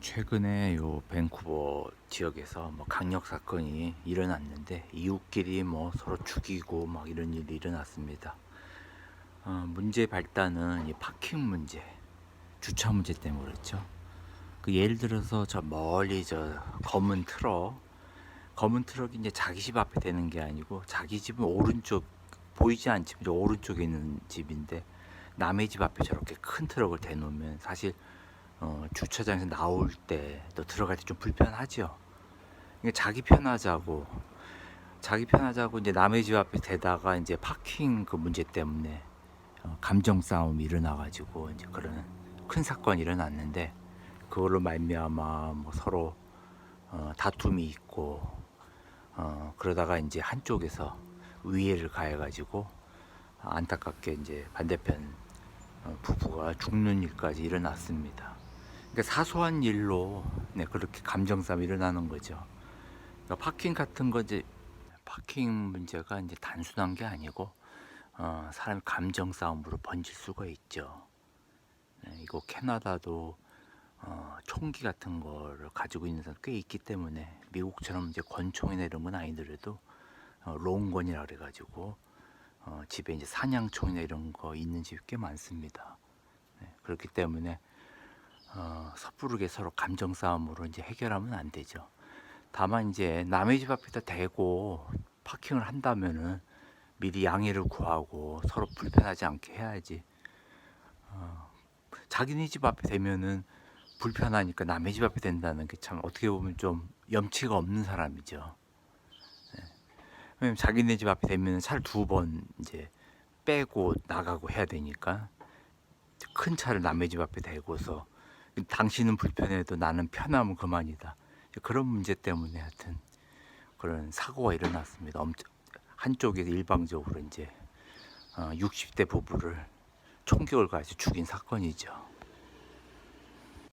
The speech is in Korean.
최근에 요 밴쿠버 지역에서 뭐 강력 사건이 일어났는데 이웃끼리 뭐 서로 죽이고 막 이런 일이 일어났습니다. 어, 문제 발단은 이 파킹 문제, 주차 문제 때문에 그렇죠. 그 예를 들어서 저 멀리 저 검은 트럭, 검은 트럭이 이제 자기 집 앞에 되는 게 아니고 자기 집은 오른쪽 보이지 않지만 저 오른쪽에 있는 집인데 남의 집 앞에 저렇게 큰 트럭을 대놓으면 사실 어, 주차장에서 나올 때 또 들어갈 때 좀 불편하죠. 이게 자기 편하자고 자기 편하자고 이제 남의 집 앞에 대다가 이제 파킹 그 문제 때문에 어, 감정 싸움이 일어나가지고 이제 그런 큰 사건이 일어났는데 그걸로 말미암아 뭐 서로 어, 다툼이 있고 어, 그러다가 이제 한쪽에서 위해를 가해가지고 안타깝게 이제 반대편 어, 부부가 죽는 일까지 일어났습니다. 그러니까 사소한 일로 네, 그렇게 감정 싸움이 일어나는 거죠. 그러니까 파킹 같은 거 이제 파킹 문제가 이제 단순한 게 아니고 어, 사람 감정 싸움으로 번질 수가 있죠. 네, 이거 캐나다도 어, 총기 같은 거를 가지고 있는 사람 꽤 있기 때문에 미국처럼 이제 권총이나 이런 건 아니더라도 어, 롱건이라 그래가지고 어, 집에 이제 사냥총이나 이런 거 있는 집이 꽤 많습니다. 네, 그렇기 때문에 어, 섣부르게 서로 감정 싸움으로 이제 해결하면 안 되죠. 다만 이제 남의 집 앞에다 대고 파킹을 한다면은 미리 양해를 구하고 서로 불편하지 않게 해야지. 어, 자기네 집 앞에 대면은 불편하니까 남의 집 앞에 된다는 게 참 어떻게 보면 좀 염치가 없는 사람이죠. 네. 왜냐면 자기네 집 앞에 되면 차를 두 번 이제 빼고 나가고 해야 되니까 큰 차를 남의 집 앞에 대고서 당신은 불편해도 나는 편하면 그만이다. 그런 문제 때문에 하여튼 그런 사고가 일어났습니다. 엄청 한쪽에서 일방적으로 이제 어, 60대 부부를 총격을 가해서 죽인 사건이죠.